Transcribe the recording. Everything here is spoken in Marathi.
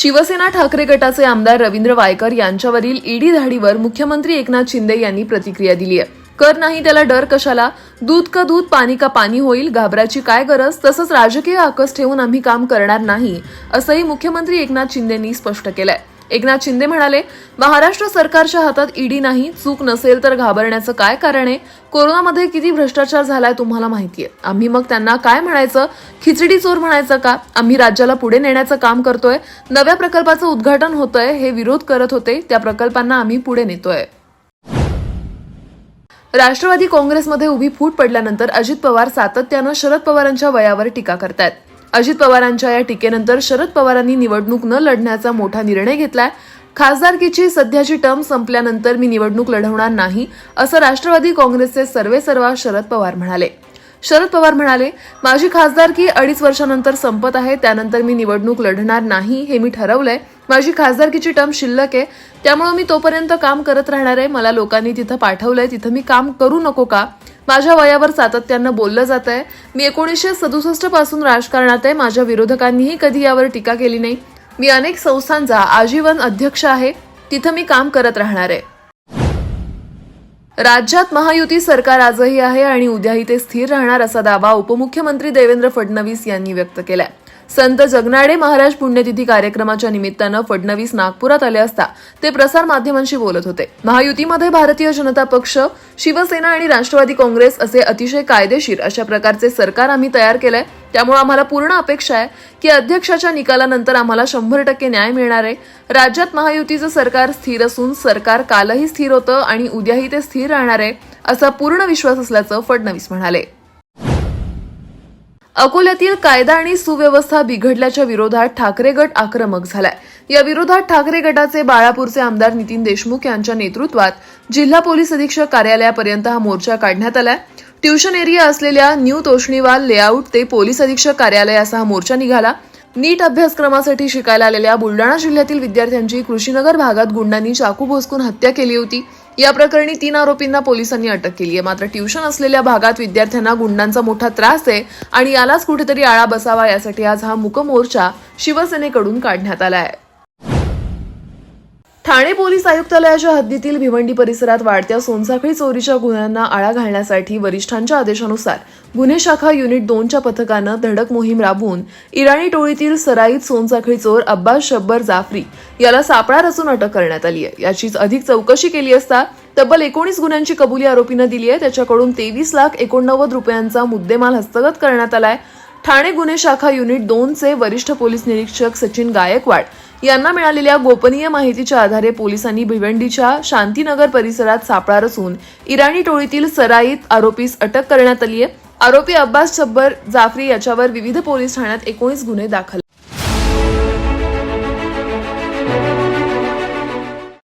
शिवसेना ठाकरे गटाचे आमदार रवींद्र वायकर यांच्यावरील ईडी धाडीवर मुख्यमंत्री एकनाथ शिंदे यांनी प्रतिक्रिया दिली आहे. कर नाही त्याला डर कशाला? दूध का दूध पाणी का पाणी होईल? घाबराची काय गरज? तसंच राजकीय आकस ठेवून आम्ही काम करणार नाही असंही मुख्यमंत्री एकनाथ शिंदेंनी स्पष्ट केलंय. एकनाथ शिंदे म्हणाले महाराष्ट्र सरकारच्या हातात ईडी नाही चूक नसेल तर घाबरण्याचं काय कारण आहे? कोरोनामध्ये किती भ्रष्टाचार झालाय तुम्हाला माहितीये. आम्ही मग त्यांना काय म्हणायचं? खिचडी चोर म्हणायचं का? आम्ही राज्याला पुढे नेण्याचं काम करतोय. नव्या प्रकल्पाचं उद्घाटन होतंय हे विरोध करत होते. त्या प्रकल्पांना आम्ही पुढे नेतोय. राष्ट्रवादी काँग्रेसमध्ये उभी फूट पडल्यानंतर अजित पवार सातत्यानं शरद पवारांच्या वयावर टीका करतायत. अजित पवारांच्या या टीकेनंतर शरद पवारांनी निवडणूक न लढण्याचा मोठा निर्णय घेतलाय. खासदारकीची सध्याची टर्म संपल्यानंतर मी निवडणूक लढवणार नाही असं राष्ट्रवादी काँग्रेसचे सर्वेसर्वा शरद पवार म्हणाले. शरद पवार म्हणाले माझी खासदारकी अडीच वर्षानंतर संपत आहे त्यानंतर मी निवडणूक लढणार नाही हे मी ठरवलंय. माझी खासदारकीची टर्म शिल्लक आहे त्यामुळे मी तोपर्यंत काम करत राहणार आहे. मला लोकांनी तिथं पाठवलंय तिथं मी काम करू नको का? माझ्या वयावर सातत्यानं बोललं जात आहे. मी एकोणीसशे सदुसष्टपासून राजकारणात आहे. माझ्या विरोधकांनीही कधी यावर टीका केली नाही. मी अनेक संस्थांचा आजीवन अध्यक्ष आहे. तिथं मी काम करत राहणार आहे. राज्यात महायुती सरकार आजही आहे आणि उद्याही ते स्थिर राहणार असा दावा उपमुख्यमंत्री देवेंद्र फडणवीस यांनी व्यक्त केलाय. संत जगनाडे महाराज पुण्यतिथी कार्यक्रमाच्या निमित्तानं फडणवीस नागपुरात आले असता ते प्रसार माध्यमांशी बोलत होते. महायुतीमध्ये भारतीय जनता पक्ष शिवसेना आणि राष्ट्रवादी काँग्रेस असे अतिशय कायदेशीर अशा प्रकारचे सरकार आम्ही तयार केलंय. त्यामुळे आम्हाला पूर्ण अपेक्षा आहे की अध्यक्षाच्या निकालानंतर आम्हाला शंभर टक्के न्याय मिळणार आहे. राज्यात महायुतीचं सरकार स्थिर असून सरकार कालही स्थिर होतं आणि उद्याही ते स्थिर राहणार आहे असा पूर्ण विश्वास असल्याचं फडणवीस म्हणाले. अकोल्यातील कायदा आणि सुव्यवस्था बिघडल्याच्या विरोधात ठाकरे गट आक्रमक झालाय. या विरोधात ठाकरे गटाचे बाळापूरचे आमदार नितीन देशमुख यांच्या नेतृत्वात जिल्हा पोलीस अधीक्षक कार्यालयापर्यंत हा मोर्चा काढण्यात आलाय. ट्युशन एरिया असलेल्या न्यू तोष्णीवाल लेआउट ते पोलीस अधीक्षक कार्यालय असा हा मोर्चा निघाला. नीट अभ्यासक्रमासाठी शिकायला आलेल्या बुलडाणा जिल्ह्यातील विद्यार्थ्यांची कृषीनगर भागात गुंडांनी चाकू भोसकून हत्या केली होती. या प्रकरणी तीन आरोपींना पोलिसांनी अटक केली आहे. मात्र ट्युशन असलेल्या भागात विद्यार्थ्यांना गुंडांचा मोठा त्रास आहे आणि यालाच कुठेतरी आळा बसावा यासाठी आज हा मुकमोर्चा शिवसेनेकडून काढण्यात आला आहे. ठाणे पोलीस आयुक्तालयाच्या हद्दीतील भिवंडी परिसरात वाढत्या सोनसाखळी चोरीच्या गुन्ह्यांना आळा घालण्यासाठी वरिष्ठांच्या आदेशानुसार गुन्हे शाखा युनिट दोनच्या पथकानं धडक मोहीम राबवून इराणी टोळीतील सराईत सोनसाखळी चोर अब्बास शब्बर जाफरी याला सापळा रचून अटक करण्यात आली आहे. याचीच अधिक चौकशी केली असता तब्बल एकोणीस गुन्ह्यांची कबुली आरोपीनं दिली आहे. त्याच्याकडून तेवीस लाख एकोणनव्वद रुपयांचा मुद्देमाल हस्तगत करण्यात आलाय. ठाणे गुन्हे शाखा युनिट दोनचे वरिष्ठ पोलीस निरीक्षक सचिन गायकवाड यांना मिळालेल्या गोपनीय माहितीच्या आधारे पोलिसांनी भिवंडीच्या शांतीनगर परिसरात सापळा रचून इराणी टोळीतील सराईत आरोपीस अटक करण्यात आली आहे आरोपी अब्बास छब्बर जाफरी याच्यावर विविध पोलीस ठाण्यात एकोणीस गुन्हे दाखल